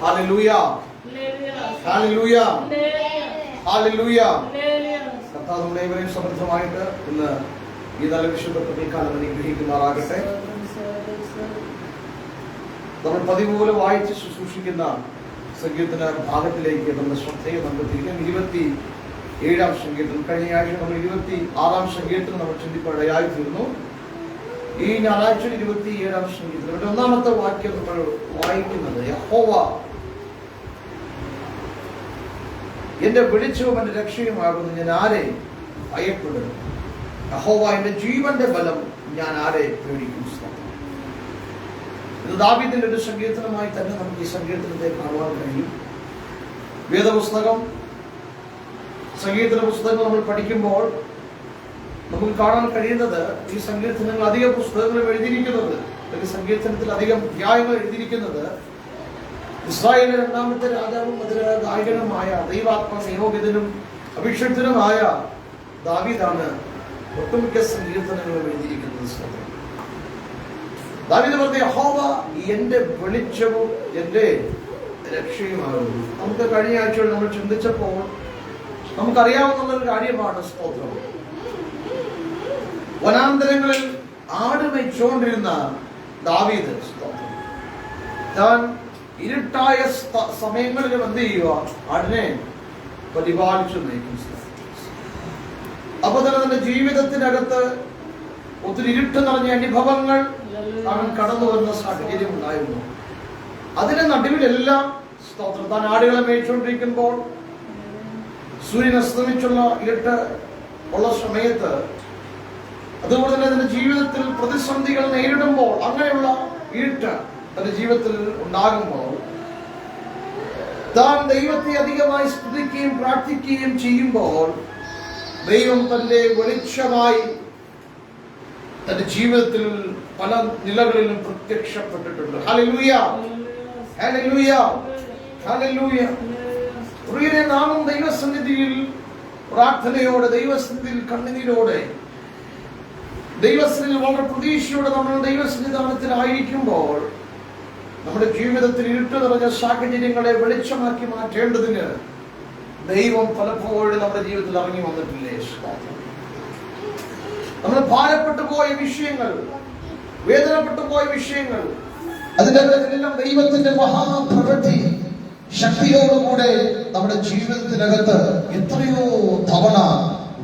Hallelujah hallelujah hallelujah കർത്താവ് നമ്മുടെ ഇവരെയും സമൃദ്ധമായിട്ട് ഇന്ന് ഈ നല്ല വിശുദ്ധ പ്രതികാലം അനുഗ്രഹിക്കുമാറാകട്ടെ. നമ്മൾ പതിവ് പോലെ വായിച്ച് ശുശ്രൂഷിക്കുന്ന സംഗീതത്തിന് ഭാഗത്തിലേക്ക് നമ്മുടെ ശ്രദ്ധയെ തിരികെ ഇരുപത്തി ഏഴാം സംഗീതം. കഴിഞ്ഞ ആഴ്ച നമ്മൾ ഇരുപത്തി ആറാം സംഗീതത്തിൽ നമ്മൾ തീർന്നു ഈ ഞായറാഴ്ച ഇരുപത്തി ഏഴാം ഒന്നാമത്തെ വാക്യം നമ്മൾ വായിക്കുന്നത് യഹോവ എന്റെ വെളിച്ചവും എന്റെ രക്ഷയുമാകുന്നു. ഞാൻ ആരെ ഭയപ്പെടുന്നു? അഹോവ എന്റെ ജീവന്റെ ബലം ഞാൻ ആരെ പേടിക്കും? സ്തോത്രം. ഇത് ദാവീദിന്റെ ഒരു സങ്കീർത്തനമായി തന്നെ നമുക്ക് ഈ സങ്കീർത്തനത്തെ കാണുവാൻ കഴിയും. വേദപുസ്തകം സങ്കീർത്തന പുസ്തകങ്ങൾ നമ്മൾ പഠിക്കുമ്പോൾ നമുക്ക് കാണാൻ കഴിയുന്നത് ഈ സങ്കീർത്തനങ്ങൾ അധികം പുസ്തകങ്ങൾ എഴുതിയിരിക്കുന്നത് അല്ലെങ്കിൽ സങ്കീർത്തനത്തിൽ അധികം അധ്യായങ്ങൾ എഴുതിയിരിക്കുന്നത് ഇസ്രായേലിന്റെ രണ്ടാമത്തെ രാജാവും അതിലെ ഗായകനുമായ ദൈവാത്മ നിയോഗിതനും അഭിഷിക്തനുമായ ദാവീദാണ് ഒട്ടുമിക്ക സങ്കീർത്തനങ്ങളും എഴുതിയിരിക്കുന്നത്. ദാവിദ് പറഞ്ഞ ഹോവ എന്റെ വെളിച്ചവും എന്റെ രക്ഷയുമാകുന്നു നമുക്ക് കഴിഞ്ഞ ആഴ്ചയിൽ നമ്മൾ ചിന്തിച്ചപ്പോൾ നമുക്കറിയാവുന്ന ഒരു കാര്യമാണ് സ്തോത്രം. വനാന്തരങ്ങളിൽ ആട് മേയിച്ചുകൊണ്ടിരുന്ന ദാവീദ് സ്തോത്രം. താൻ ഇരുട്ടായ സമയങ്ങളിൽ എന്ത് ചെയ്യുക? അതിനെ പരിപാലിച്ചു നയിക്കും. അപ്പൊ തന്നെ തന്റെ ജീവിതത്തിനകത്ത് ഒത്തിരി ഇരുട്ട് നിറഞ്ഞ അനുഭവങ്ങൾ അവൻ കടന്നു വരുന്ന സാഹചര്യം ഉണ്ടായിരുന്നു. അതിന്റെ നടുവിലെല്ലാം സ്തോത്രം. താൻ ആടുകളെ മേയിച്ചുകൊണ്ടിരിക്കുമ്പോൾ സൂര്യൻ അസ്തമിച്ചുള്ള ഇരുട്ട് ഉള്ള സമയത്ത് അതുപോലെ തന്നെ തന്റെ ജീവിതത്തിൽ പ്രതിസന്ധികൾ നേരിടുമ്പോൾ അങ്ങനെയുള്ള ഇരുട്ട് തന്റെ ജീവിതത്തിൽ ഉണ്ടാകുമ്പോൾ താൻ ദൈവത്തെ അധികമായി സ്തുതിക്കുകയും പ്രാർത്ഥിക്കുകയും ചെയ്യുമ്പോൾ ദൈവം തന്റെ വെളിച്ചമായി തന്റെ ജീവിതത്തിൽ പല നിലകളിലും പ്രത്യക്ഷപ്പെട്ടിട്ടുണ്ട്. പ്രിയരെ നാമും ദൈവസന്നിധിയിൽ പ്രാർത്ഥനയോടെ ദൈവസന്നിധിയിൽ കണ്ണുനീരോടെ ദൈവസന്നിധിയിൽ വളരെ പ്രതീക്ഷയോടെ നമ്മൾ ദൈവസന്നിധാനത്തിലായിരിക്കുമ്പോൾ നമ്മുടെ ജീവിതത്തിൽ ഇരുട്ട് നിറഞ്ഞ സാഹചര്യങ്ങളെ വെളിച്ചമാക്കി മാറ്റേണ്ടതിന് ദൈവം പലപ്പോഴും നമ്മുടെ ജീവിതത്തിൽ ഇറങ്ങി വന്നിട്ടില്ലേ? നമ്മൾ ഭാരപ്പെട്ടു പോയ വിഷയങ്ങൾ വേദനപ്പെട്ടു പോയ വിഷയങ്ങൾ അതിന്റെ അകത്തെല്ലാം ദൈവത്തിന്റെ മഹാപ്രവൃത്തി ശക്തിയോടുകൂടെ നമ്മുടെ ജീവിതത്തിനകത്ത് എത്രയോ തവണ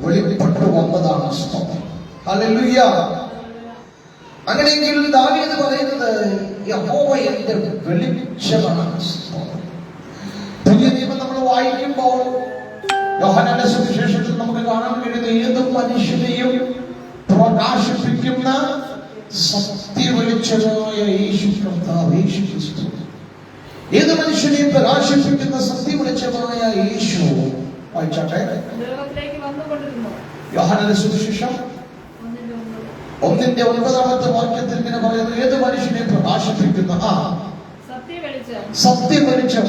വെളിപ്പെട്ടു വന്നതാണ് അങ്ങനെയെങ്കിൽ ദാവീദ് പറയുന്നത് യഹോവ എന്റെ വെളിച്ചമാണ്. പുതിയ നിയമം നമ്മൾ വായിക്കുമ്പോൾ യോഹനന്റെ സുവിശേഷത്തിൽ നമുക്ക് കാണാൻ കഴിയുന്ന ഏത് മനുഷ്യനെയും പ്രകാശിപ്പിക്കുന്ന സത്യവെളിച്ചമായ യേശു കർത്താവ് യേശു ക്രിസ്തു ഏത് മനുഷ്യനെയും പ്രകാശിപ്പിക്കുന്ന സത്യവെളിച്ചമായ യേശു വായിച്ചാട്ടെ യോഹനന്റെ സുവിശേഷം. ഒന്നിന്റെ ഒൻപതാമത്തെ വാക്യത്തിൽ ഇങ്ങനെ പറയുന്നത് ഏത് മനുഷ്യനെ പ്രകാശിപ്പിക്കുന്ന? ആ. സത്യവെളിച്ചം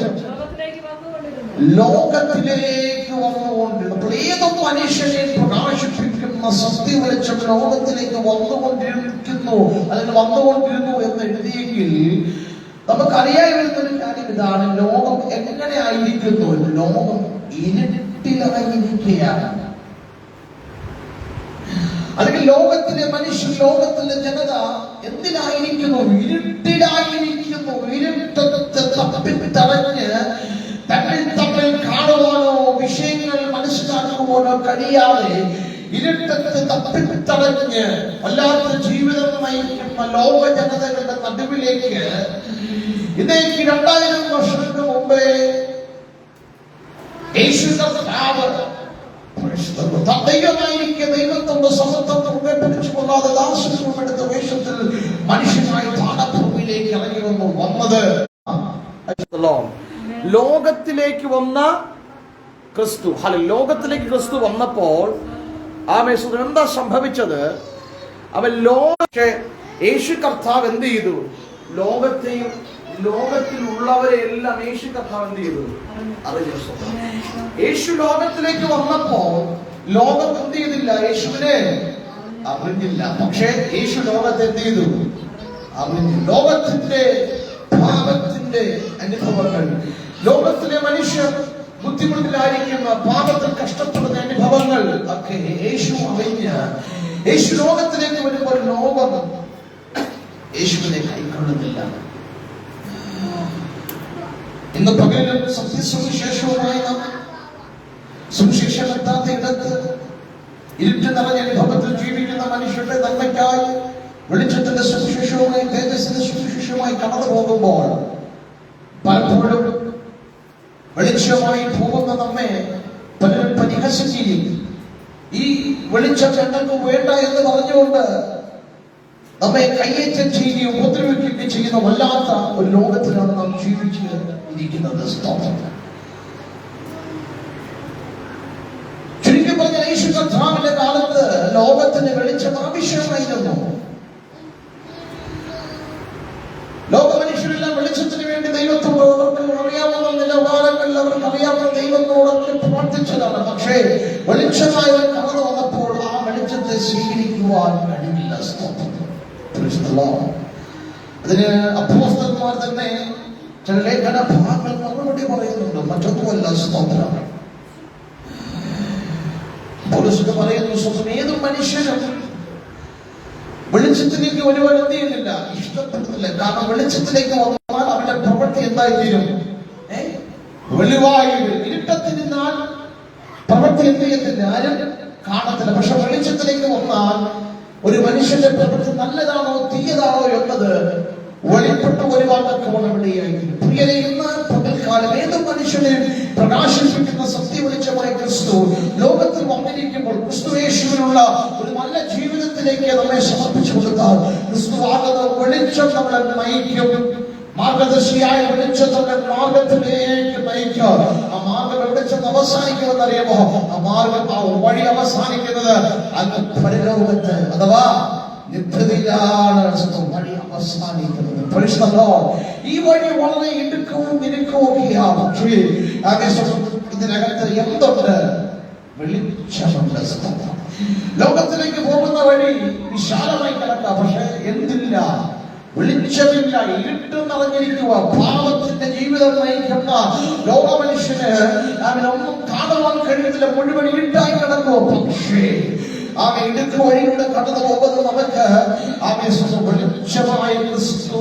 ലോകത്തിലേക്ക് വന്നുകൊണ്ടിരുന്നു. അപ്പോൾ ഏത് മനുഷ്യനെ പ്രകാശിപ്പിക്കുന്ന സത്യ വെളിച്ചം ലോകത്തിലേക്ക് വന്നുകൊണ്ടിരിക്കുന്നു? അല്ലെങ്കിൽ വന്നുകൊണ്ടിരുന്നു എന്ന് എഴുതിയെങ്കിൽ നമുക്കറിയായി വരുന്ന ഒരു കാര്യം ഇതാണ് ലോകം എങ്ങനെ ആയിരിക്കുന്നു ലോകം ഇരുട്ടിലായിരിക്കുകയാണ് അല്ലെങ്കിൽ ലോകത്തിലെ മനുഷ്യൻ ലോകത്തിലെ ജനത എന്തിനായിരിക്കുന്നു? ഇരുട്ടിലായിരിക്കുന്നു. ഇരുട്ടത്തെ തപ്പിത്തടഞ്ഞ് തമ്മിൽ തമ്മിൽ കാണുവാനോ വിഷയങ്ങൾ മനസ്സിലാക്കുവാനോ കഴിയാതെ ഇരുട്ടത്ത് തപ്പിത്തടഞ്ഞ് വല്ലാത്ത ജീവിതം നയിക്കുന്ന ലോക ജനതകളുടെ നടുവിലേക്ക് ഇതേക്ക് രണ്ടായിരം വർഷങ്ങൾക്ക് മുമ്പേ യേശു കർത്താവ് ദൈവമായിരിക്കെ ദൈവത്തോട് സമത്വം മുറുകെ പിടിച്ചു കൊള്ളാതെ ദാസത്വം എടുത്ത വേഷത്തിൽ മനുഷ്യനായി താണഭൂമിയിലേക്ക് ഇറങ്ങി വന്നു വന്നത് ലോകത്തിലേക്ക് വന്ന ക്രിസ്തു. ഹല ലോകത്തിലേക്ക് ക്രിസ്തു വന്നപ്പോൾ ആ മേശു എന്താ സംഭവിച്ചത്? അവൻ ലോക യേശു കർത്താവ് എന്ത് ചെയ്തു? ലോകത്തെയും ലോകത്തിലുള്ളവരെ എല്ലാം യേശു കർത്താവ് എന്ത് ചെയ്തു? അറിഞ്ഞു. യേശു ലോകത്തിലേക്ക് വന്നപ്പോ ലോകം എന്ത് ചെയ്തില്ല? യേശുവിനെ അറിഞ്ഞില്ല. പക്ഷേ യേശു ലോകത്തെ എന്ത് ചെയ്തു? അറിഞ്ഞു. ലോകത്തിന്റെ പാപത്തിന്റെ അനുഭവങ്ങൾ. ലോകത്തിലെ മനുഷ്യർ ബുദ്ധിമുട്ടിലായിരിക്കുന്ന പാപത്തിൽ കഷ്ടപ്പെടുന്ന അനുഭവങ്ങൾ ഒക്കെ യേശു അറിഞ്ഞ യേശു ലോകത്തിലേക്ക് വരുമ്പോൾ ലോകം യേശുവിനെ കൈക്കൊള്ളുന്നില്ല. ഇന്ന് പകലും സത്യസുവിശേഷവുമായി നാം സുവിശേഷം എത്താത്ത ഇടത്ത് ഇരുട്ട് നിറഞ്ഞ അനുഭവത്തിൽ ജീവിക്കുന്ന മനുഷ്യരുടെ നന്മയ്ക്കായി വെളിച്ചത്തിന്റെ സുവിശേഷവുമായി തേജസ്സിന്റെ സുവിശേഷവുമായി കടന്നു പോകുമ്പോൾ പലപ്പോഴും വെളിച്ചമായി പോകുന്ന നമ്മെ പലരും പരിഹസിക്കുകയും ഈ വെളിച്ചം ഞങ്ങൾക്ക് വേണ്ട എന്ന് പറഞ്ഞുകൊണ്ട് നമ്മെ കയ്യേറ്റം ചെയ്യുകയും ഉപദ്രവിക്കുകയും ചെയ്യുന്ന വല്ലാത്ത ഒരു ലോകത്തിലാണ് നാം ജീവിച്ച് ഇരിക്കുന്നത് സ്തോത്രം ചുരുക്കി പറഞ്ഞ യേശു കർത്താവിന്റെ കാലത്ത് ലോകത്തിന് വെളിച്ചം ആവശ്യമായിരുന്നു. ലോക മനുഷ്യരെല്ലാം വെളിച്ചത്തിന് വേണ്ടി ദൈവത്തോട് അവർക്ക് അറിയാവുന്ന നിലവാരങ്ങളിൽ അവർക്ക് അറിയാവുന്ന ദൈവത്തോടൊക്കെ പ്രാർത്ഥിച്ചതാണ്. പക്ഷേ വെളിച്ചമായി കടന്നു വന്നപ്പോൾ ആ വെളിച്ചത്തെ സ്വീകരിക്കുവാൻ കഴിഞ്ഞില്ല അതിന് അപ്പോസ്തന്മാർ തന്നെ ചില ലേഖന ഭാഗങ്ങൾ മറുപടി പറയുന്നുണ്ട്. മറ്റൊന്നുമല്ല സ്തോത്രം. പൗലോസ് പറയുന്നു സ്വന്തം ഏത് മനുഷ്യനും വെളിച്ചത്തിലേക്ക് ഒരുവൻ എന്ത് ഇഷ്ടപ്പെടുന്നില്ല. കാരണം വെളിച്ചത്തിലേക്ക് വന്നാൽ അവന്റെ പ്രവൃത്തി എന്തായി തീരും? വെളിവായി നിന്നാൽ പ്രവൃത്തി എന്ത് ചെയ്യത്തില്ല? ആരും കാണത്തില്ല. പക്ഷെ വെളിച്ചത്തിലേക്ക് വന്നാൽ ഒരു മനുഷ്യന്റെ പ്രവൃത്തി നല്ലതാണോ തീയതാണോ എന്നത് വെളിപ്പെട്ട ഒരുപാടൊക്കെ ഉടപടിയായിരിക്കും പ്രിയരെ ഇന്ന് പകൽക്കാലം ഏത് മനുഷ്യനെയും പ്രകാശിപ്പിക്കുന്ന സത്യ വെളിച്ചമായ ക്രിസ്തു ലോകത്തിൽ വന്നിരിക്കുമ്പോൾ ക്രിസ്തു യേശുവിനുള്ള ഒരു നല്ല ജീവിതത്തിലേക്ക് നമ്മെ സമർപ്പിച്ചു കൊടുത്താൽ ക്രിസ്തു ആകുന്ന വെളിച്ചം നമ്മളെ നയിക്കും. മാർഗദർശിയായ വെളിച്ചത്തിന്റെ മാർഗത്തിലേക്ക് നയിക്കുക. ആ മാർഗം വെളിച്ചം അവസാനിക്കുമെന്ന് അറിയാമോ ആ മാർഗം ആ വഴി അവസാനിക്കുന്നത് അങ്ങ് പരലോകത്ത് അഥവാ നിത്യതയിലാണ് വഴി അവസാനിക്കുന്നത്. Praise ഈ വഴി വളരെ ഇടുക്കവും ഇടുക്കവും ഒക്കെയാണ് പക്ഷേ ഇതിനകത്ത് എന്തുണ്ട്? വെളിച്ചമുണ്ട് ലോകത്തിലേക്ക് പോകുന്ന വഴി വിശാലമായി കിടക്കാം. പക്ഷെ എന്തില്ല? വെളിച്ചമില്ല ഇരുട്ട് നിറഞ്ഞിരിക്കുക. പാപത്തിന്റെ ജീവിതം നയിക്കുന്ന ലോക മനുഷ്യന് അവനൊന്നും കാണുവാൻ കഴിയത്തില്ല മുഴുവൻ ഇരുട്ടായി കിടക്കുക പക്ഷേ ആമ ഇടുക്ക് വഴിയിലൂടെ കടന്നു പോകുന്നത് നമുക്ക് ആമെ ക്രിസ്തു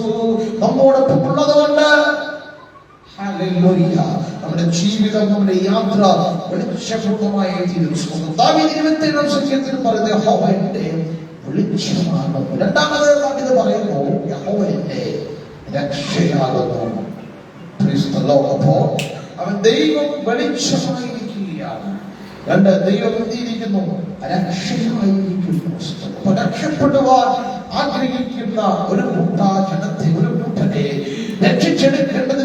നമ്മോടൊപ്പം ഉള്ളതുകൊണ്ട്. നമ്മുടെ ജീവിതം നമ്മുടെ യാത്ര വെളിച്ചപൂർണമായി തീരുന്നു ദാവീദ് ഇരുപത്തിയേഴാം സംഖ്യത്തിൽ പറയുന്നത് യഹോവ എന്റെ വെളിച്ചമാകുന്നു രണ്ടാമത് ദാവീദ് പറയുന്നു എന്റെ രക്ഷയാകുന്നു. Praise the Lord. അപ്പോ അവൻ ദൈവം വെളിച്ചമായിരിക്കുകയാണ്. രണ്ട് ദൈവം എന്തിയിരിക്കുന്നു രക്ഷയായിരിക്കുന്നു. രക്ഷപ്പെടുവാൻ ആഗ്രഹിക്കുന്ന ഒരു കൂട്ട ജനത്തെ ഒരു കൂട്ടനെ രക്ഷിച്ചെടുക്കേണ്ടതിന് ഇന്നും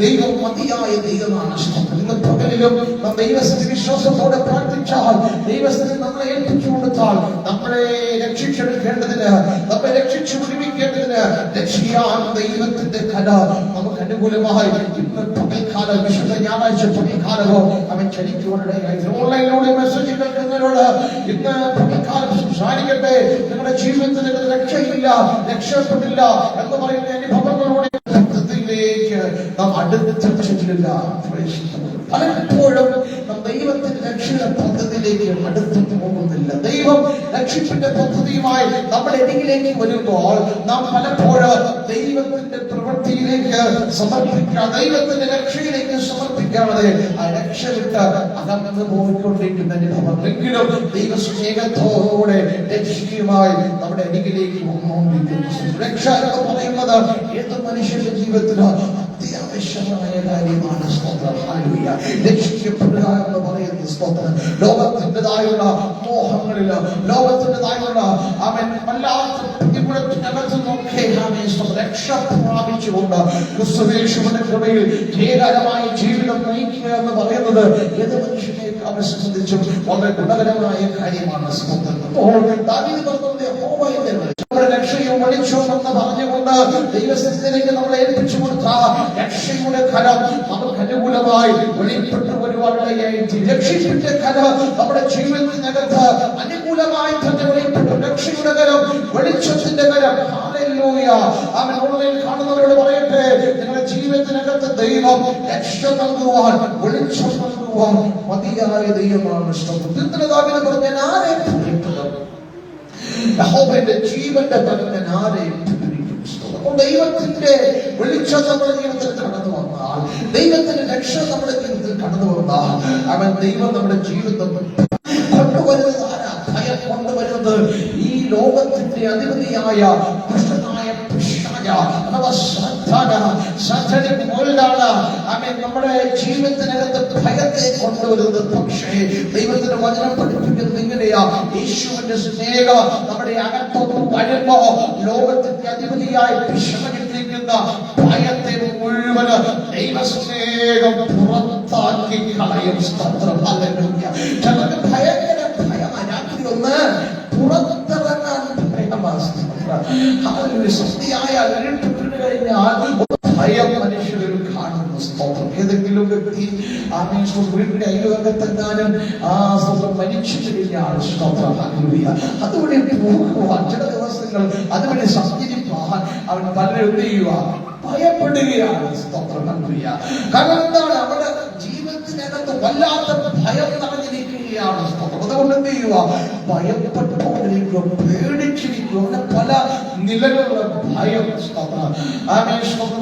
ദൈവം മതിയായ ദൈവമാണ്. ഇന്ന് പകലിലും ദൈവസ്ഥിതി വിശ്വാസത്തോടെ പ്രാർത്ഥിച്ചാൽ ദൈവസ്ഥിതി നമ്മളെ ഏൽപ്പിച്ചു കൊടുത്താൽ നമ്മളെ രക്ഷിച്ചെടുക്കേണ്ടതിന് നമ്മെ രക്ഷിച്ചു വിടുവിക്കേണ്ടതിന് രക്ഷിയാൻ ദൈവത്തിന്റെ കല നമുക്ക് അനുകൂലമായി ഇന്ന് പകൽക്കാലം വിശുദ്ധ ഞായറാഴ്ച പകൽക്കാലമോ അവൻ ചലിക്കുവാനിടയായി ഓൺലൈനിലൂടെ മെസ്സേജ് കേൾക്കുന്നവരോട് ഇന്ന് പകൽക്കാലം സംസാരിക്കട്ടെ നിങ്ങളുടെ ജീവിതത്തിൽ രക്ഷയില്ല രക്ഷപ്പെട്ടില്ല എന്ന് പറയുന്ന അനുഭവങ്ങളോടെ നാം അടുത്ത് ചെല്ലില്ല പലപ്പോഴും നാം ദൈവത്തിന്റെ രക്ഷയുടെ പദ്ധതിയിലേക്ക് അടുത്തു പോകുന്നില്ല. ദൈവം രക്ഷിപ്പിന്റെ പദ്ധതിയുമായി നമ്മൾ ഇടയിലേക്ക് വരുമ്പോൾ നാം പലപ്പോഴും ദൈവത്തിന്റെ പ്രവൃത്തിയിലേക്ക് സമർപ്പിക്കുക ദൈവത്തിന്റെ രക്ഷയിലേക്ക് സമർപ്പിക്കാതെ ആ രക്ഷ വിട്ട് അതങ്ങ് പോയിക്കൊണ്ടിരിക്കുന്ന അനുഭവമെങ്കിലും ദൈവ സ്നേഹത്തോടെ രക്ഷയുമായി നമ്മുടെ അരികിലേക്ക് വന്നുകൊണ്ടിരിക്കുന്നു. രക്ഷ എന്ന് പറയുന്നത് ഏത് മനുഷ്യന്റെ ജീവിതത്തിലും അത്യാവശ്യമായ കാര്യമാണ് സ്തോത്രം. രക്ഷിക്കപ്പെടുക എന്ന് പറയുന്ന സ്തോത്രം. ലോകത്തിന്റെതായുള്ള മോഹങ്ങളിൽ ലോകത്തിന്റെതായുള്ള അവൻ വല്ലാത്ത പ്രതികൂലത്തിനകത്ത് നോക്കി രക്ഷ പ്രാപിച്ചുകൊണ്ട് ക്രിസ്തുവേശുവിന്റെ കൃപയിൽ ജയകരമായ ജീവിതം നയിക്കുക എന്ന് പറയുന്നത് ഏത് മനുഷ്യനെ അവരെ സംബന്ധിച്ചും വളരെ ഗുണകരമായ കാര്യമാണ് സ്തോത്രം. അപ്പോൾ ദാവീദ് പറഞ്ഞത് യഹോവ എന്ന് വെളിച്ചം നമ്മുടെ രക്ഷയും വെളിച്ചവും എന്ന് പറഞ്ഞുകൊണ്ട് ദൈവസ്ഥിതിയിലേക്ക് നമ്മളെ ഏൽപ്പിച്ചു കൊടുത്ത രക്ഷയുടെ കല നമുക്ക് അനുകൂലമായി വെളിപ്പെട്ടു വരുവാനിടയായി രക്ഷിപ്പിന്റെ കല നമ്മുടെ ജീവിതത്തിനകത്ത് അനുകൂലമായി തന്നെ വെളിപ്പെട്ടു. രക്ഷയുടെ കരം വെളിച്ചത്തിന്റെ ഹല്ലേലൂയ. അവൻ കാണുന്നവരോട് പറയട്ടെ നിങ്ങളുടെ ജീവിതത്തിനകത്ത് ദൈവം രക്ഷ നൽകുവാൻ വെളിച്ചം നൽകുവാൻ മതിയായ ദൈവമാണ് സ്തോത്രം പറഞ്ഞ ആരെ ജീവന്റെ തന്നെ. അപ്പോൾ ദൈവത്തിന്റെ വെളിച്ചം നമ്മുടെ ജീവിതത്തിൽ കടന്നു വന്നാൽ ദൈവത്തിന്റെ രക്ഷ നമ്മുടെ ജീവിതത്തിൽ കടന്നു വന്നാൽ അവൻ ദൈവം നമ്മുടെ ജീവിതം കൊണ്ടുവരുന്നത് ആരാ ഭയം കൊണ്ടുവരുന്നത് ഈ ലോകത്തിന്റെ അധിപതിയായ പിശാച അഥവാ ശ്രദ്ധ ശ്രദ്ധയുടെ മുകളിലാണ് അവൻ നമ്മുടെ ജീവിതത്തിനകത്ത് ഭയത്തെ കൊണ്ടുവരുന്നത് പക്ഷേ ദൈവത്തിന്റെ വചനം പഠിപ്പിക്കുന്നത് ഇങ്ങനെയാ. യേശുവിന്റെ സ്നേഹം നമ്മുടെ അകത്തൊന്ന് വരുമ്പോ ലോകത്തിന്റെ അധിപതിയായ വിഷമിട്ടിരിക്കുന്ന ഭയത്തെ മുഴുവൻ ദൈവസ്നേഹം പുറത്താക്കി കളയും സ്തോത്രം. ചിലർക്ക് ഭയങ്കര ഭയമാണ് രാത്രി ഒന്ന് പുറത്തിറങ്ങാൻ ഭയമാണ്. കാണുന്ന. സ്തോത്രം. ഏതെങ്കിലും വ്യക്തി സ്തോത്രം വീടിന്റെ അയൽവക്കത്തെങ്ങാനും ആ സ്തോത്രം മരിച്ചു കഴിഞ്ഞാൽ അതുവഴി പോകുവാൻ ചില ദിവസങ്ങൾ അതുവഴി സഞ്ചരിപ്പാൻ അവൻ പലരും എന്ത് ചെയ്യുക ഭയപ്പെടുകയാണ്. സ്തോത്രം. കാരണം എന്താണ്? അവിടെ ജീവിതത്തിനകത്ത് വല്ലാത്ത ഭയം സ്തോത്രം അതുകൊണ്ട് എന്ത് ചെയ്യുക? ഭയപ്പെട്ടുകൊണ്ടിരിക്കുക പേടിച്ചിരിക്കുക. അങ്ങനെ പല നിലകളുള്ള ഭയം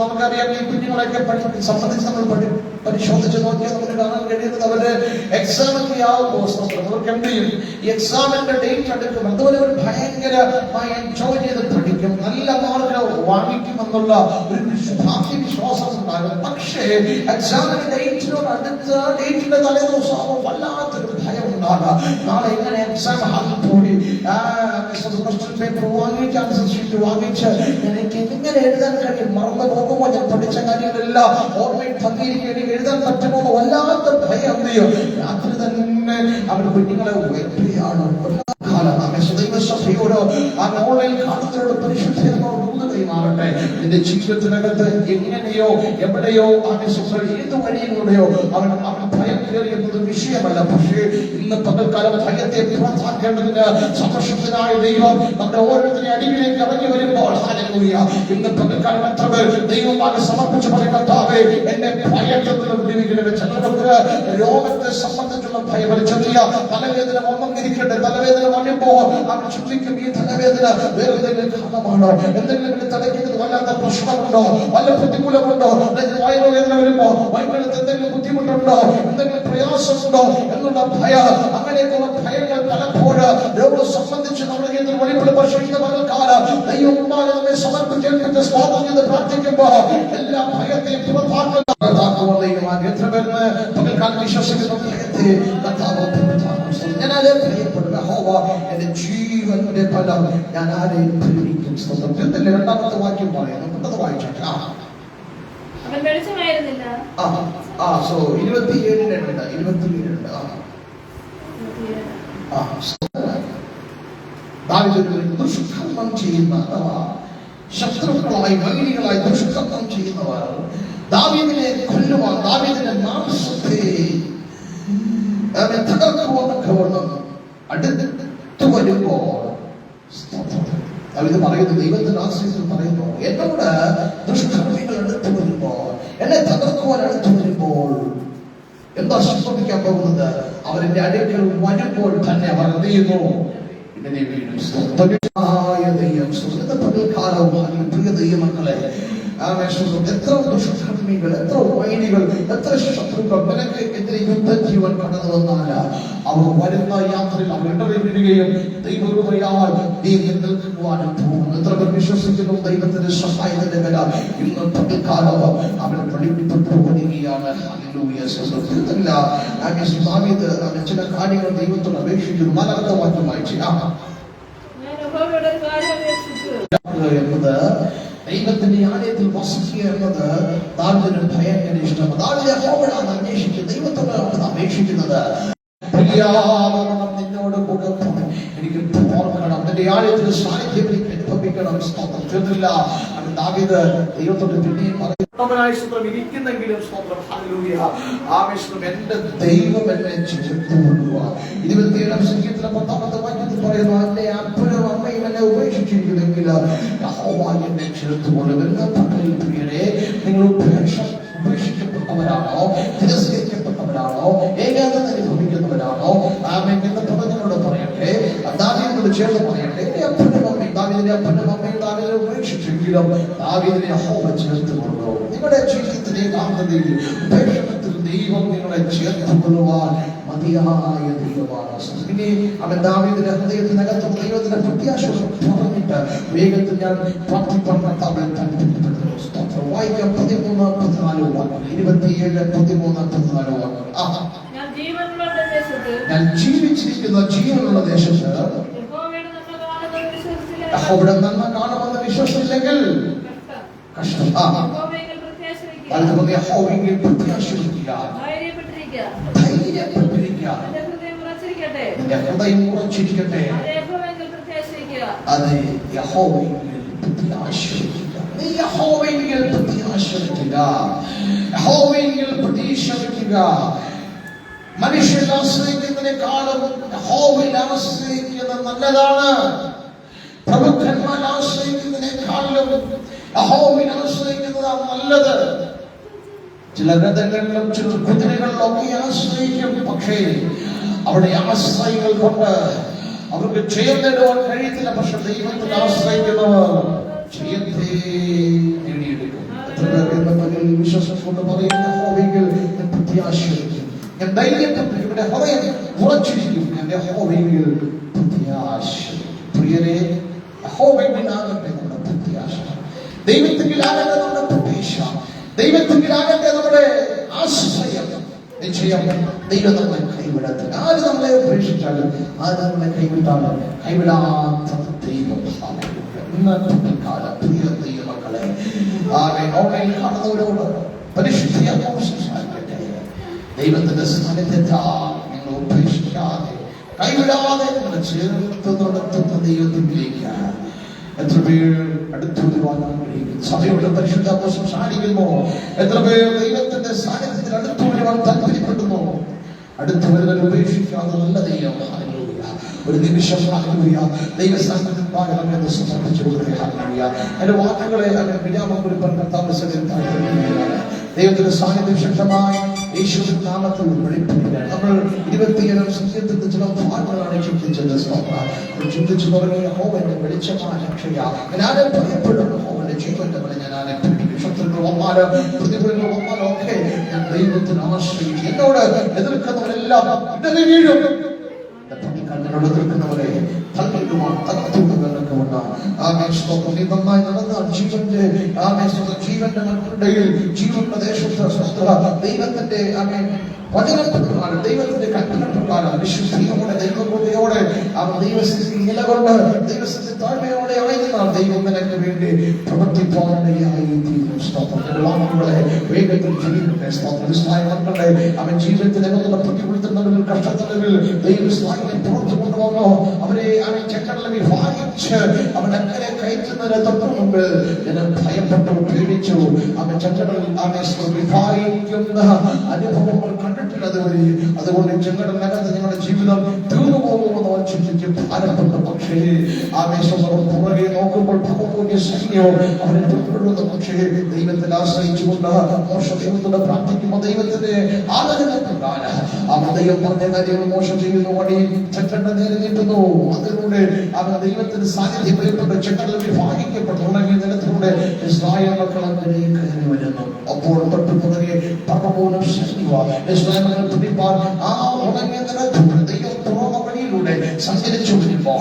നമുക്കറിയാം ഈ കുഞ്ഞുങ്ങളെയൊക്കെ പഠി സംബന്ധിച്ച് നമ്മൾ പഠി പരിശോധിച്ച് നോക്കിയാൽ നമുക്ക് കാണാൻ കഴിയുന്നത് അവരുടെ എക്സാം ഒക്കെ ആവുമ്പോൾ അവർക്ക് എന്ത് ചെയ്യും? ഈ എക്സാമിന്റെ ഡേറ്റ് എടുക്കും. അതുപോലെ അവർ ഭയങ്കരമായി എൻജോയ് ചെയ്ത് പഠിക്കും. നല്ല മാർക്ക് വാങ്ങിക്കുമെന്നുള്ള ഒരു വിശ്വാസ വിശ്വാസം ഉണ്ടാകും പക്ഷേ എക്സാമിന്റെ ഡേറ്റിനോട് അടുത്ത ഡേറ്റിന്റെ തലേ ദിവസം ആവുമ്പോൾ വല്ലാത്തൊരു ഭയം ഉണ്ടാകാം നാളെ എങ്ങനെ എക്സാം ഹാളിൽ പോയി. പേപ്പർ വാങ്ങിച്ച് ഷീറ്റ് വാങ്ങിച്ച് എനിക്ക് എങ്ങനെ എഴുതാൻ കഴിയും. മറന്നു പോകുമ്പോൾ ഞാൻ പഠിച്ച കാര്യങ്ങളെല്ലാം. ഓർമ്മയിൽ എഴുതാൻ പറ്റുമോ വല്ലാത്ത ഭയം ചെയ്യും രാത്രി തന്നെ അവർ കുഞ്ഞുങ്ങളെ. ദൈവസഭയോട് ആ നിന്റെ ജീവിതത്തിനകത്ത് എങ്ങനെയോ എവിടെയോ സുഹൃത്ത് ഏത് വഴിയിലൂടെയോ അവൻ അവൻ ഭയം കയറിയെന്നത് വിഷയമല്ല. പക്ഷേ ഇന്ന് പകൽക്കാലം ഭയത്തെ പുറത്താക്കേണ്ടതിന് സന്തോഷത്തിനായ ദൈവം നമ്മുടെ ഓരോരുത്തരെ അടിയിലേക്ക് ഇറങ്ങി വരുമ്പോൾ ഇന്ന് പകൽക്കാലം എത്ര പേർ ദൈവമാകെ സമർപ്പിച്ച് പറയും എന്നെ ഭയത്തിൽ വിടുവിക്കണമേ ചിലർക്ക് രോഗത്തെ സംബന്ധിച്ചുള്ള ഭയം ചെറിയ തലവേദന വന്നിരിക്കട്ടെ. തലവേദന വരുമ്പോൾ അവർ ചിന്തിക്കും ഈ തലവേദന വേറെ എന്തെങ്കിലും കാരണമാണോ? എന്തെങ്കിലും ഇതിനെ വല്ലാത്ത പ്രശ്നമുണ്ടോ? വല്ല പ്രതികൂലമുണ്ടോ? വയറുവേദന വരുമ്പോ വയറിനകത്ത് എന്തെങ്കിലും ബുദ്ധിമുട്ടുണ്ടോ? എന്തെങ്കിലും പ്രയാസമുണ്ടോ എന്നുള്ള ഭയം അങ്ങനെയൊക്കെയുള്ള ഭയങ്ങൾ പലപ്പോഴും ദൈവം സംബന്ധിച്ച് നമ്മുടെ ജീവിതത്തിൽ വെളിപ്പെടും. പക്ഷേ ഇന്ന് പകൽക്കാലം ദൈവം മുമ്പാകെ നമ്മെ സമർപ്പിച്ചേൽപ്പിച്ച സ്വാഗതം എന്ന് പ്രാർത്ഥിക്കുമ്പോ എല്ലാ ഭയത്തെയും പുറത്താക്കുന്ന എത്ര പേരുന്ന് പകൽക്കാലം വിശ്വസിക്കുന്ന? ഭയത്തെ കർത്താവ് പുറത്താക്കും. ഞാൻ ആരെയും ഭയപ്പെടും യഹോവ എന്റെ ജീവന്റെ ഫലം ഞാൻ ആരെയും ഇതിന്റെ രണ്ടാമത്തെ വാക്യം പറയാം വായിച്ചോട്ടെ. ആ. അവൻ വെളിച്ചമായിരുന്നില്ല. ആ ആ സോ ഇരുപത്തിയേഴിന് രണ്ട് ഇരുപത്തിയേഴുണ്ട് ആ ആ ദാവീദ് ദുഷ്കർമ്മം ചെയ്യുന്ന അഥവാ ശത്രുക്കളായി വൈരികളായി ദുഷ്കർമ്മം ചെയ്യുന്നവർ ദാവീദിനെ കൊല്ലുവാൻ ദാവീദിന്റെ മാംസത്തെ തകർക്കുവാനൊക്കെ വണ്ണം അടുത്ത് വരുമ്പോൾ ദാവീദ് പറയുന്നു ദൈവത്തിന്റെ ആശ്രയത്തിൽ പറയുന്നു എന്നോട് ദുഷ്കർമ്മികൾ അടുത്തു എന്നെ തകർന്നു പോലാണ് തോന്നുമ്പോൾ എന്താ സംഭവിക്കാൻ പോകുന്നത്? അവരുടെ അടുക്കൽ വരുമ്പോൾ തന്നെ അവർ എന്ത് ചെയ്യുന്നു ഇതിനെ ദൈവം സുഹൃത്ത് പകൽക്കാലവും പ്രിയ ദൈവമക്കളെ സുഹൃത്ത്. എത്ര ദുഷ്കർമ്മികൾ എത്ര വൈനികൾ എത്ര ശത്രുക്കൾ നിനക്ക് എതിരെ യുദ്ധജീവൻ കടന്നു വന്നാൽ അവർ വരുന്ന യാത്രയിൽ അവർ ഇടപെടുകയും ദൈവകൃപയാൽ നീ നിൽക്കുവാനും പോകും എത്ര പേർ വിശ്വസിക്കുന്നു? ദൈവത്തിന്റെ സഹായത്തിന്റെ വില ഇന്ന് പകൽക്കാലം അവൻ വെളിപ്പെട്ടു വരികയാണ് ആമേൻ ദാവീദ് അവൻ ചില കാര്യങ്ങൾ ദൈവത്തോട് അപേക്ഷിക്കുന്നു. കാര്യം അപേക്ഷിച്ചു എന്നത് ദൈവത്തിന്റെ ആലയത്തിൽ വസിക്കുക എന്നത് ദാവിദിന് ഭയങ്കര ഇഷ്ടമാണ്. ദാവിദ് യഹോവയാണ് അന്വേഷിക്കുന്നത് ദൈവത്തോടാണ് അപേക്ഷിക്കുന്നത്. നിന്നോട് കൂടെ. എനിക്ക് ഓർക്കണം നിന്റെ ആലയത്തിൽ സാന്നിധ്യം എനിക്ക് അനുഭവിക്കണം തീരണം സ്തോത്രം തീർന്നില്ല അവൻ ദാവീദ് ദൈവത്തോട് പിന്നെയും സ്തോത്രം സ്തോത്രം. ഹല്ലേലൂയ. പറയുന്നു എന്നെ ഉപേക്ഷിച്ചിരിക്കുന്നെങ്കിൽ ഉപേക്ഷിക്കപ്പെട്ടവരാണോ? തിരസ്കരിക്കപ്പെട്ടവരാണോ? അനുഭവിക്കുന്നവരാണോ? ആമേൻ. എന്ന് പറയട്ടെ. അതാദ്യം ചേർന്ന് പറയട്ടെ. എന്റെ അപ്പനും അമ്മയും ദാവീദിന്റെ അപ്പനും അമ്മയും ദാവീദിനെ ഉപേക്ഷിച്ചെങ്കിലും ദാവീദിനെ അഹോമ ചേർത്ത് കൊണ്ടു നിങ്ങളുടെ ജീവിതത്തിലെ ആകൃതിയിൽ ഉപേക്ഷണത്തിൽ ദൈവം നിങ്ങളെ ചേർത്ത് കൊള്ളുവാൻ മതിയായ ദൈവമാണ്. ഇനി അവൻ ദാവീദിന്റെ ഹൃദയത്തിനകത്തും ദൈവത്തിന്റെ പ്രത്യാശ പറഞ്ഞിട്ട് വേഗത്തിൽ ഞാൻ താല്പര്യപ്പെടുന്നു സ്തോത്രം. വായിക്കാം പതിമൂന്ന് പതിനാല് വാക്കുകൾ ഇരുപത്തിയേഴ് പതിമൂന്ന് പതിനാല് വാക്കുകൾ. ഞാൻ ജീവിച്ചിരിക്കുന്ന ജീവനുള്ള ദേശത്ത് അവിടെ നന്മ കാണുമെന്ന് വിശ്വസിച്ചില്ലെങ്കിൽ കഷ്ടം കഷ്ടം ആ യഹോവയെങ്കിൽ പ്രത്യാശ വയ്ക്കുക. അതുപോലെ യഹോവയെങ്കിൽ പ്രത്യാശിക്കുക ധൈര്യപ്പെട്ടിരിക്കുക. ധൈര്യപ്പെട്ടിരിക്കുക ഹൃദയം ഉറച്ചിരിക്കട്ടെ. നിന്റെ ഹൃദയം ഉറച്ചിരിക്കട്ടെ അത് പ്രത്യാശിക്കുക. നീ പ്രത്യാശിക്കുക പ്രതീക്ഷ വയ്ക്കുക മനുഷ്യൻ ആശ്രയിക്കുന്നതിനേക്കാളും യഹോവയിൽ ആശ്രയിക്കുന്നത് നല്ലതാണ് പ്രമുഖന്മാർ ആശ്രയിക്കുന്നതിനേക്കാളും യഹോവയിൽ ആശ്രയിക്കുന്നതാണ് നല്ലത്. ചില രഥങ്ങളിലും ചില കുതിരകളിലും ഒക്കെ ആശ്രയിക്കും. പക്ഷേ അവിടെ ആശ്രയങ്ങൾ കൊണ്ട് അവർക്ക് ജയം നേടുവാൻ കഴിയത്തില്ല. പക്ഷെ ദൈവത്തിൽ ആശ്രയിക്കുന്നവർ ജയത്തെ വിശ്വാസം ഞാൻ പ്രിയരെ ഹോവെങ്കിലാകട്ടെ നമ്മുടെ പ്രത്യാശ. ദൈവത്തിലാകട്ടെ നമ്മുടെ പ്രതീക്ഷ. ദൈവത്തിലാകട്ടെ നമ്മുടെ ആശ്രയം. നിശ്ചയം ദൈവം നമ്മളെ കൈവിടത്തില്ല ആര് നമ്മളെ ഉപേക്ഷിച്ചാലും ആര് നമ്മളെ കൈവിട്ടാലും കൈവിടാത്ത ദൈവം ഹല്ലേലൂയ. ഇന്ന് കാലം പ്രിയ ദൈവമക്കളെ. ഓൺലൈനിൽ കാണുന്നവരോട് പരിശുദ്ധിയാക്കാൻ സംസാരിക്കട്ടെ ദൈവത്തിന്റെ സാന്നിധ്യത്താൽ നിങ്ങൾ ഉപേക്ഷിക്കാതെ കൈവിടാതെ നിങ്ങൾ ചേർത്ത് നടത്തുന്ന ദൈവത്തിലേക്ക് എത്ര പേർ അടുത്തു വരുവാൻ ആഗ്രഹിക്കുന്നു സഭയുടെ പരിശുദ്ധ സംസാരിക്കുന്നു. എത്ര പേർ ദൈവത്തിന്റെ സാന്നിധ്യത്തിൽ അടുത്തു വരുവാൻ താല്പര്യപ്പെടുന്നു. അടുത്തു വരുന്നവർ ഉപേക്ഷിക്കാതെ നല്ല ഒരു നിമിഷം ദൈവത്തിന്റെ സാന്നിധ്യം ശക്തമായി എന്നോട് എതിർക്കുന്നവരെല്ലാം വീഴും. എതിർക്കുന്നവരെ ആമേ സ്തോത്രം. നിബന്ധമായി നടന്നാൽ ജീവന്റെ ആമേ സ്തോത്രം. ജീവന്റെ മക്കളുടെയിൽ ജീവന്റെ പ്രദേശത്ത് സ്വസ്ഥത ദൈവത്തിന്റെ ആമേ വചനപ്രകാരം ദൈവത്തിന്റെ കൽപ്പനപ്രകാരം വിശുദ്ധിയോടെ ദൈവകൃപയോടെ അവർ ദൈവസ്ഥിതി നിലകൊണ്ട് ദൈവസ്ഥിതി താഴ്മയോടെ ആയിരുന്നാൽ ദൈവം നിനക്ക് വേണ്ടി പ്രവർത്തിപ്പാനിടയായി തീരും സ്തോത്രം. എന്റെ വാക്കുകളെ വേഗത്തിൽ ജീവിക്കട്ടെ. സ്തോത്രം. ഇസ്രായേൽ മക്കളുടെ അവൻ ജീവിതത്തിൽ എങ്ങനെയുള്ള പ്രതികൂലത്തിൽ കഷ്ടത്തിനുള്ളിൽ ദൈവം ഇസ്രായേലിനെ പുറത്തു കൊണ്ടുവന്നോ. അവരെ അവൻ ചക്കടലിൽ വിഭാഗിച്ച് അവൻ അങ്ങനെ കയറ്റുന്നതിന് തൊട്ട് മുമ്പ് ഞാൻ ഭയപ്പെട്ടു പേടിച്ചു അവൻ ചക്കടലിൽ അവനെ വിഭാഗിക്കുന്ന അനുഭവങ്ങൾ കണ്ടിട്ടുള്ളത് വരികയും അതുകൊണ്ട് ചെങ്കടലിനകത്ത് നിങ്ങളുടെ ജീവിതം തീർന്നു പോകുമെന്ന് അവൻ ചിന്തിക്കും. ഭാരപ്പെട്ടു പക്ഷേ ആവേശം പുറകെ നോക്കുമ്പോൾ ഭഗവന്റെ സൈന്യവും അവനെ പിന്തുടരുന്നു പക്ഷേ ദൈവത്തിൽ ആശ്രയിച്ചുകൊണ്ട് മോശ ദൈവത്തോട് പ്രാർത്ഥിക്കുമ്പോൾ ദൈവത്തിന്റെ പ്രകാരം അവൻ ദൈവം പറഞ്ഞ കാര്യങ്ങൾ മോശം ചെയ്യുന്നു വഴി ചെക്കണ്ട നേരെ നീട്ടുന്നു. അതിലൂടെ അവൻ ദൈവത്തിന്റെ സാന്നിധ്യം വെളിപ്പെട്ട് ചെക്കടൽ വിഭാഗിക്കപ്പെട്ടു ഉണങ്ങിയ നിലത്തിലൂടെ ഇസ്രായേൽ മക്കൾ അങ്ങനെ കയറി വരുന്നു. അപ്പോൾ തൊട്ട് പുറകെ പർവതം സൈന്യവ ഇസ്രായേൽ മക്കൾ പിടിപ്പാൻ ആ സഞ്ചരിച്ചു വരുമ്പോ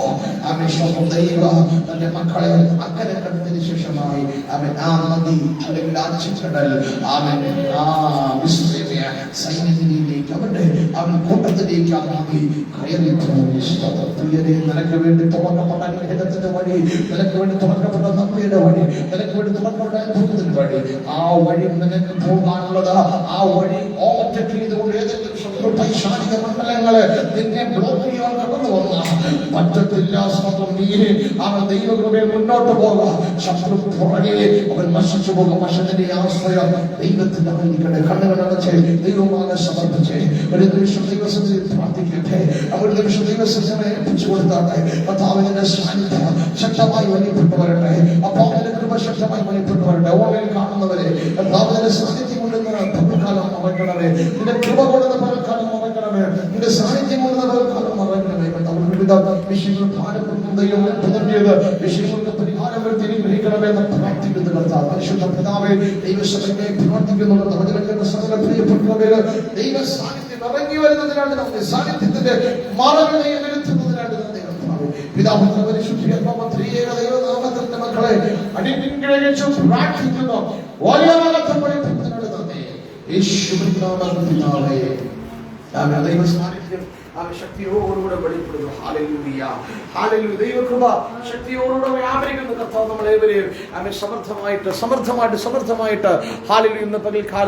അവൻ സ്വന്തം ദൈവ തന്റെ മക്കളെ അക്കരെ കണ്ടതിന് ശേഷമായി അവൻ ആ നദി അല്ലെങ്കിൽ ആ ചിത്രടൽ അവൻ ആ വിശ്രമ സൈന്യത്തിലേക്ക് അവരുടെ അവൻ കൂട്ടത്തിലേക്ക് ആ നദി കയറി. പ്രിയരെ നിനക്ക് വേണ്ടി തുറക്കപ്പെട്ട അനുഗ്രഹത്തിന്റെ വഴി നിനക്ക് വേണ്ടി തുറക്കപ്പെട്ട നന്ദിയുടെ വഴി നിനക്ക് വേണ്ടി തുറക്കപ്പെട്ട അനുഭവത്തിന്റെ വഴി ആ വഴി നിനക്ക് പോകാനുള്ളത് ആ വഴി ഓവർടേക്ക് ചെയ്തുകൊണ്ട് ഏതെങ്കിലും ശത്രു പൈശാചിക മണ്ഡലങ്ങൾ നിന്നെ ബ്ലോക്ക് ചെയ്യാൻ കടന്നു വന്നു പറ്റത്തില്ല സ്വന്തം നീര് അവൻ ദൈവകൃപയിൽ മുന്നോട്ട് പോകാം. ശത്രു പുറകെ അവൻ നശിച്ചു പോകും. പക്ഷത്തിന്റെ ആശ്രയം ദൈവത്തിന്റെ ആയിരിക്കട്ടെ കണ്ണുകൾ അടച്ച് ദൈവമാകെ സമർപ്പിച്ച് ഒരു നിമിഷം ദൈവസത്തിൽ പ്രാർത്ഥിക്കട്ടെ. ഒരു നിമിഷം ദൈവസത്തിനെ ഏൽപ്പിച്ചു കൊടുത്താട്ടെ. കർത്താവിന്റെ സാന്നിധ്യം ശക്തമായി വലിയപ്പെട്ടു വരട്ടെ. അപ്പോൾ അവന്റെ കൃപ ശക്തമായി വലിയപ്പെട്ടു വരട്ടെ. ഓൺലൈൻ കാണുന്നവരെ കർത്താവിന്റെ സാന്നിധ്യം കൊണ്ടുവന്ന് പകൽക്കാലം അവയ്ക്കണമേ നിന്റെ കൃപ കൊണ്ടുവന്ന് പകൽക്കാലം അവയ്ക്കണമേ നിന്റെ സാന്നിധ്യം കൊണ്ടുവന്ന് പകൽക്കാലം കർത്താവ് വിവിധ വിഷയങ്ങൾ ഭാരപ്പെടുന്ന ദൈവം പുതട്ടിയത് വിഷയങ്ങൾക്ക് പരിഹാരം തിരിഗ്രഹിക്കണമേ എന്ന് പ്രാർത്ഥിക്കുന്നു പരിശുദ്ധ പിതാവേ ദൈവസഭയെ പ്രവർത്തിക്കുന്നു വചനങ്ങളുടെ സകല പ്രിയപ്പെട്ടവര് ദൈവ സാന്നിധ്യം ഇറങ്ങി വരുന്നതിനാണ് നമ്മുടെ സാന്നിധ്യത്തിന്റെ മറവിനെ വരുത്തുന്നതിനാണ് നന്ദി കർത്താവേ. പിതാവിന്റെ പരിശുദ്ധിയാത്മാവ് ത്രിയേക ദൈവനാമത്തിന്റെ മക്കളെ അടിപ്പിച്ചു പ്രാർത്ഥിക്കുന്നു. വലിയ നാമത്തെ പഠിപ്പിക്കുന്നതിനാണ് ആമേൻ ശക്തിയോടുകൂടെ വെളിപ്പെടുന്നു. ഹാലലൂയ ഹാലലൂയ ദൈവകൃപ ശക്തിയോടുകൂടെ വ്യാപരിക്കുന്ന. കർത്താവ് നമ്മളേവരെയും ആമേൻ സമർത്ഥമായിട്ട് സമർത്ഥമായിട്ട് സമർത്ഥമായിട്ട് ഹാലലൂയ ഇന്ന് പകൽക്കാലം